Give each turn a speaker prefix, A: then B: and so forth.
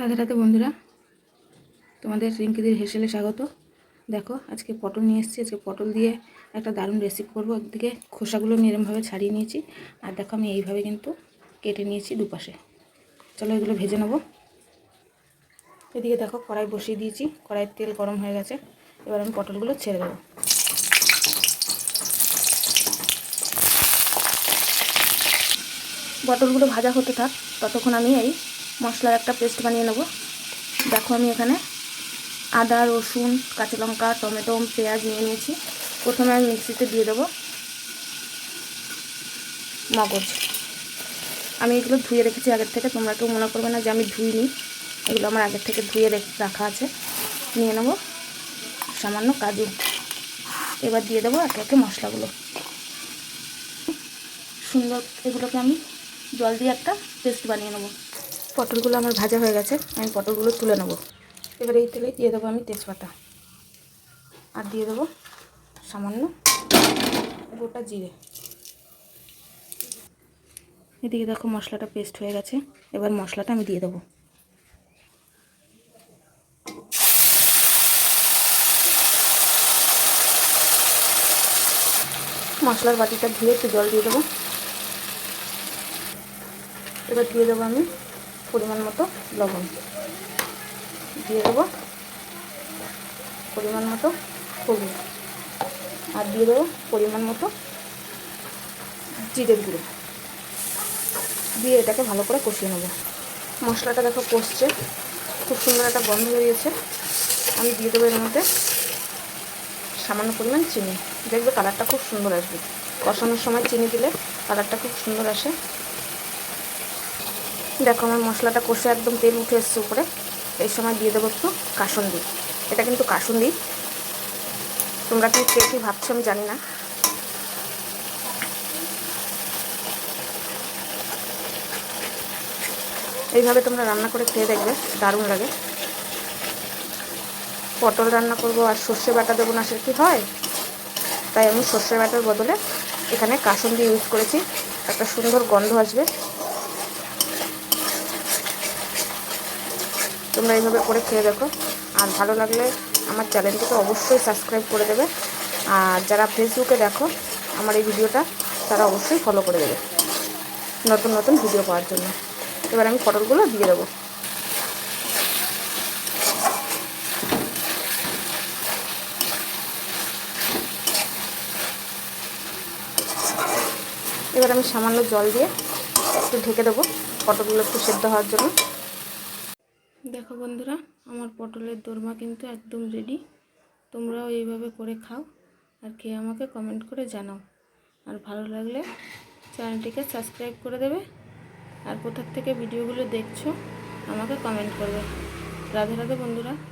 A: রাধে রাধে বন্ধুরা, তোমাদের রিঙ্কিদির হেসেলে স্বাগত। দেখো, আজকে পটল নিয়ে এসেছি। আজকে পটল দিয়ে একটা দারুণ রেসিপি করব। একদিকে খোসাগুলো আমি এরমভাবে ছাড়িয়ে নিয়েছি, আর দেখো আমি এইভাবে কিন্তু কেটে নিয়েছি দুপাশে। চলো এগুলো ভেজে নেব। এদিকে দেখো, কড়াই বসিয়ে দিয়েছি। কড়াইয়ের তেল গরম হয়ে গেছে। এবার আমি পটলগুলো ছেড়ে দেবো। পটলগুলো ভাজা হতে থাক, ততক্ষণ আমি এই মশলার একটা পেস্ট বানিয়ে নেব। দেখো আমি এখানে আদা, রসুন, কাঁচা লঙ্কা, টমেটো, পেঁয়াজ নিয়ে নিয়েছি। প্রথমে আমি মিক্সিতে দিয়ে দেবো মগজ। আমি এগুলো ধুয়ে রেখেছি আগের থেকে, তোমরা কেউ মনে করবে না যে আমি ধুইনি। এগুলো আমার আগের থেকে ধুয়ে রাখা আছে। নিয়ে নেব সামান্য কাজু। এবার দিয়ে দেবো একে একে মশলাগুলো। সুন্দর এগুলোকে আমি জল দিয়ে একটা পেস্ট বানিয়ে নেব। পটলগুলো আমার ভাজা হয়ে গেছে, আমি পটলগুলো তুলে নেব। এবার এই তেলে দিয়ে দেবো আমি তেজপাতা। আর দিয়ে দেবো সামান্য গোটা জিরে। এদিকে দেখো মশলাটা পেস্ট হয়ে গেছে, এবার মশলাটা আমি দিয়ে দেবো। মশলার বাটিটা ধুয়ে একটু জল দিয়ে দেবো। এবার দিয়ে দেবো আমি পরিমাণ মতো লবণ। দিয়ে দেবো পরিমাণ মতো হলুদ। আর দিয়ে দেবো পরিমাণ মতো জিরের গুঁড়ো। দিয়ে এটাকে ভালো করে কষিয়ে নেব। মশলাটা দেখো কষছে। খুব সুন্দর একটা গন্ধ বেরিয়েছে। আমি দিয়ে দেবো এর মধ্যে সামান্য পরিমাণ চিনি। দেখবে কালারটা খুব সুন্দর আসবে। কষানোর সময় চিনি দিলে কালারটা খুব সুন্দর আসে। দেখো আমার মশলাটা কষে একদম তেল উঠে এসছে উপরে। এই সময় দিয়ে দেবো একটু কাসন্দি। এটা কিন্তু কাসন্দি। তোমরা কি কে কী ভাবছ আমি জানি না। এইভাবে তোমরা রান্না করে খেয়ে দেখবে, দারুণ লাগে। পটল রান্না করব আর সর্ষে বাটা দেবো না, সে কি হয়? তাই আমি সর্ষে বাটার বদলে এখানে কাসন্দি ইউজ করেছি। একটা সুন্দর গন্ধ আসবে। তোমরা এইভাবে করে খেয়ে দেখো। আর ভালো লাগলে আমার চ্যানেলটিকে অবশ্যই সাবস্ক্রাইব করে দেবে। আর যারা ফেসবুকে দেখো আমার এই ভিডিওটা, তারা অবশ্যই ফলো করে দেবে। নতুন নতুন ভিডিও পাওয়ার জন্য। এবার আমি পটলগুলো দিয়ে দেবো। এবার আমি সামান্য জল দিয়ে একটু ঢেকে দেবো পটলগুলো একটু সেদ্ধ হওয়ার জন্য। দেখো বন্ধুরা, আমার পটলের দোরমা কিন্তু একদম রেডি তোমরাও এইভাবে করে খাও আর খেয়ে আমাকে কমেন্ট করে জানাও। আর ভালো লাগলে চ্যানেলটিকে সাবস্ক্রাইব করে দেবে। আর কোথার থেকে ভিডিওগুলো দেখছ, আমাকে কমেন্ট করবে। রাধে রাধে বন্ধুরা।